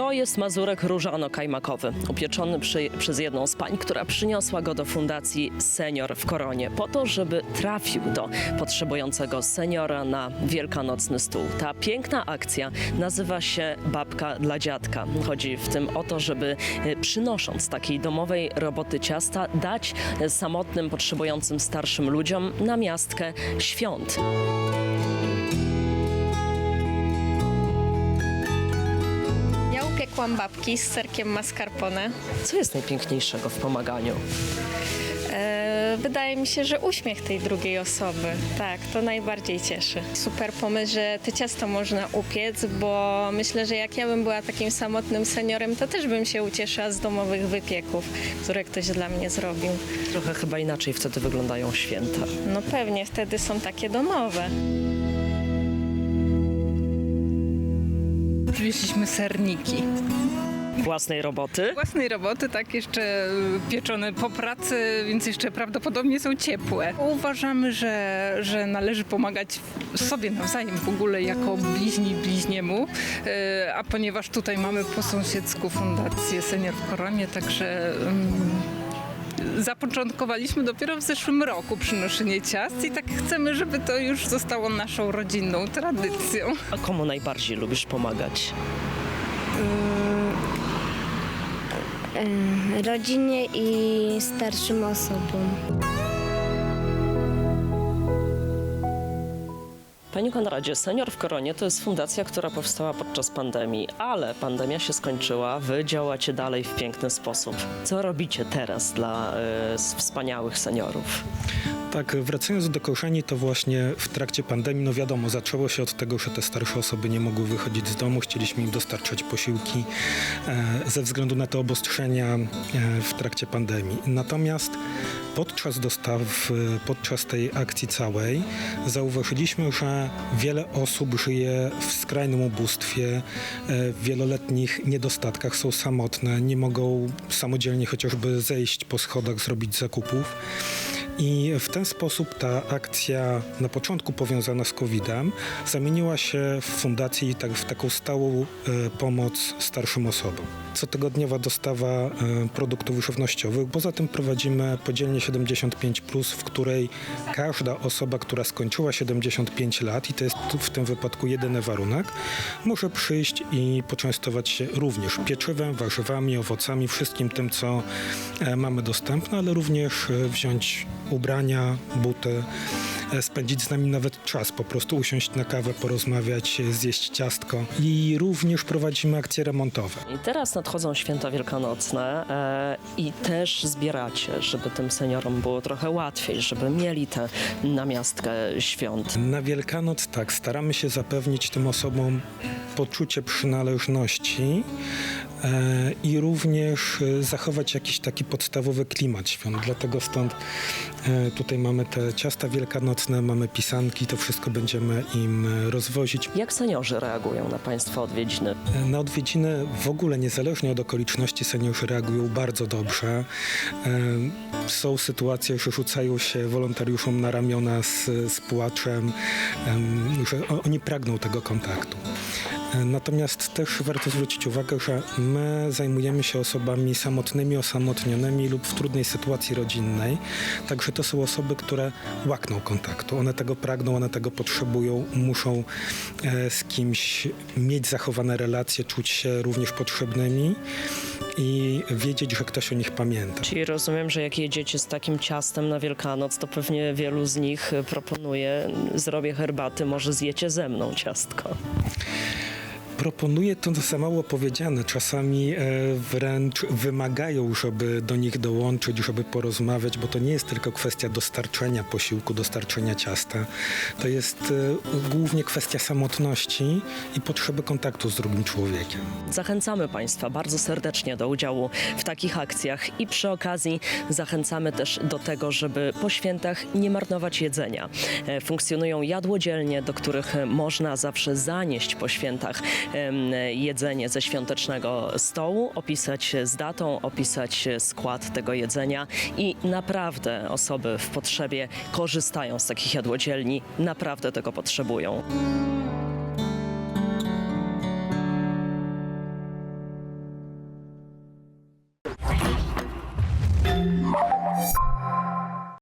To jest mazurek różano-kajmakowy, upieczony przy, przez jedną z pań, która przyniosła go do Fundacji Senior w Koronie, po to, żeby trafił do potrzebującego seniora na wielkanocny stół. Ta piękna akcja nazywa się Babka dla Dziadka. Chodzi w tym o to, żeby e, przynosząc takiej domowej roboty ciasta, dać e, samotnym, potrzebującym starszym ludziom namiastkę świąt. Ja upiekłam babki z serkiem mascarpone. Co jest najpiękniejszego w pomaganiu? E, wydaje mi się, że uśmiech tej drugiej osoby. Tak, to najbardziej cieszy. Super pomysł, że te ciasto można upiec, bo myślę, że jak ja bym była takim samotnym seniorem, to też bym się ucieszyła z domowych wypieków, które ktoś dla mnie zrobił. Trochę chyba inaczej wtedy wyglądają święta. No pewnie wtedy są takie domowe. Przywieźliśmy serniki. Własnej roboty. Własnej roboty, tak jeszcze pieczone po pracy, więc jeszcze prawdopodobnie są ciepłe. Uważamy, że, że należy pomagać sobie nawzajem w ogóle jako bliźni bliźniemu, Y, a ponieważ tutaj mamy po sąsiedzku Fundację Senior w Koronie, także mm, zapoczątkowaliśmy dopiero w zeszłym roku przynoszenie ciast i tak chcemy, żeby to już zostało naszą rodzinną tradycją. A komu najbardziej lubisz pomagać? rodzinie i starszym osobom. Panie Konradzie, Senior w Koronie to jest fundacja, która powstała podczas pandemii, ale pandemia się skończyła, wy działacie dalej w piękny sposób. Co robicie teraz dla s- wspaniałych seniorów? Tak, wracając do korzeni, to właśnie w trakcie pandemii, no wiadomo, zaczęło się od tego, że te starsze osoby nie mogły wychodzić z domu, chcieliśmy im dostarczać posiłki e, ze względu na te obostrzenia e, w trakcie pandemii. Natomiast podczas dostaw, e, podczas tej akcji całej zauważyliśmy, że wiele osób żyje w skrajnym ubóstwie, e, w wieloletnich niedostatkach, są samotne, nie mogą samodzielnie chociażby zejść po schodach, zrobić zakupów. I w ten sposób ta akcja na początku powiązana z COVID-em zamieniła się w fundację i tak, w taką stałą e, pomoc starszym osobom. Cotygodniowa dostawa e, produktów żywnościowych. Poza tym prowadzimy podzielnie 75, w której każda osoba, która skończyła 75 lat, i to jest w tym wypadku jedyny warunek, może przyjść i poczęstować się również pieczywem, warzywami, owocami, wszystkim tym, co e, mamy dostępne, ale również wziąć ubrania, buty, e, spędzić z nami nawet czas, po prostu usiąść na kawę, porozmawiać, e, zjeść ciastko. I również prowadzimy akcje remontowe. I teraz nadchodzą święta wielkanocne e, i też zbieracie, żeby tym seniorom było trochę łatwiej, żeby mieli tę namiastkę świąt. Na Wielkanoc tak, staramy się zapewnić tym osobom poczucie przynależności i również e, zachować jakiś taki podstawowy klimat świąt. Dlatego stąd e, tutaj mamy te ciasta wielkanocne, mamy pisanki, to wszystko będziemy im e, rozwozić. Jak seniorzy reagują na Państwa odwiedziny? Na odwiedziny w ogóle niezależnie od okoliczności seniorzy reagują bardzo dobrze. Są sytuacje, że rzucają się wolontariuszom na ramiona z, z płaczem, em, że oni pragną tego kontaktu. E, Natomiast też warto zwrócić uwagę, że my zajmujemy się osobami samotnymi, osamotnionymi lub w trudnej sytuacji rodzinnej. Także to są osoby, które łakną kontaktu. One tego pragną, one tego potrzebują, muszą e, z kimś mieć zachowane relacje, czuć się również potrzebnymi i wiedzieć, że ktoś o nich pamięta. Czyli rozumiem, że jak jedziecie z takim ciastem na Wielkanoc, to pewnie wielu z nich proponuje, zrobię herbaty, może zjecie ze mną ciastko. Proponuję to za mało powiedziane. Czasami e, wręcz wymagają, żeby do nich dołączyć, żeby porozmawiać, bo to nie jest tylko kwestia dostarczenia posiłku, dostarczenia ciasta. To jest e, głównie kwestia samotności i potrzeby kontaktu z drugim człowiekiem. Zachęcamy Państwa bardzo serdecznie do udziału w takich akcjach i przy okazji zachęcamy też do tego, żeby po świętach nie marnować jedzenia. E, Funkcjonują jadłodzielnie, do których można zawsze zanieść po świętach jedzenie ze świątecznego stołu, opisać z datą, opisać skład tego jedzenia i naprawdę osoby w potrzebie korzystają z takich jadłodzielni, naprawdę tego potrzebują.